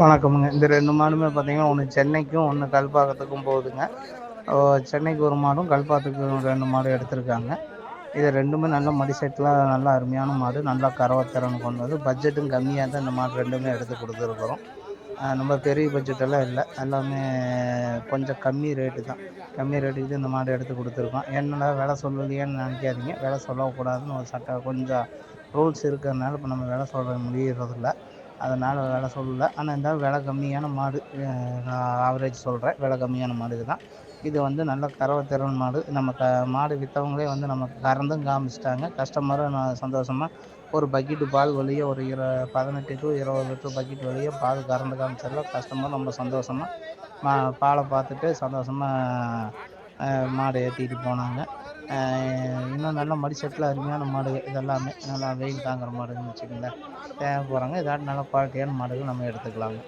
வணக்கமுங்க. இந்த ரெண்டு மாடுமே பார்த்தீங்கன்னா ஒன்று சென்னைக்கும் ஒன்று கல்பாக்கத்துக்கும் போகுதுங்க. சென்னைக்கு ஒரு மாடும் கல்பாத்துக்கு ரெண்டு மாடும் எடுத்திருக்காங்க. இது ரெண்டுமே நல்ல மடி செட்டில் நல்லா அருமையான மாடு நல்லா கரவத்திறன் கொண்டு வந்து பட்ஜெட்டும் கம்மியாக தான் இந்த மாடு ரெண்டுமே எடுத்து கொடுத்துருக்குறோம். ரொம்ப பெரிய பட்ஜெட்டெல்லாம் இல்லை. எல்லாமே கொஞ்சம் கம்மி ரேட்டு தான். கம்மி ரேட்டுக்கு இந்த மாடு எடுத்து கொடுத்துருக்கோம். என்னடா வேலை சொல்லலையேன்னு நினைக்காதீங்க. வேலை சொல்லக்கூடாதுன்னு ஒரு சட்டம் கொஞ்சம் ரூல்ஸ் இருக்கிறதுனால இப்போ நம்ம வேலை சொல்ல முடியறதில்லை. அதனால் விலை சொல்லல. ஆனால் இருந்தாலும் விலை கம்மியான மாடு நான் ஆவரேஜ் சொல்கிறேன் விலை கம்மியான மாடு இதுதான். இது வந்து நல்ல கறவை திறன் மாடு. நம்ம க மாடு விற்றவங்களே வந்து நமக்கு கறந்தும் காமிச்சிட்டாங்க. கஸ்டமரும் நான் சந்தோஷமாக ஒரு பக்கெட்டு பால் வழியே ஒரு இர பதினெட்டு டு இருபது லிட்டர் பக்கெட் வழியே பால் கறந்து காமிச்சிடலாம் கஸ்டமர் ரொம்ப சந்தோஷமாக மா பாலை பார்த்துட்டு சந்தோஷமாக மாடு ஏற்றிட்டு போனாங்க. இன்னும் நல்ல மடிச்சட்டில் அருமையான மாடு இதெல்லாமே. நல்லா வெயில் தாங்குகிற மாடுன்னு வச்சுக்கோங்களேன். தேவை போகிறாங்க இதாட்டம் நல்ல குவாலிட்டியான மாடுகள் நம்ம எடுத்துக்கலாங்க.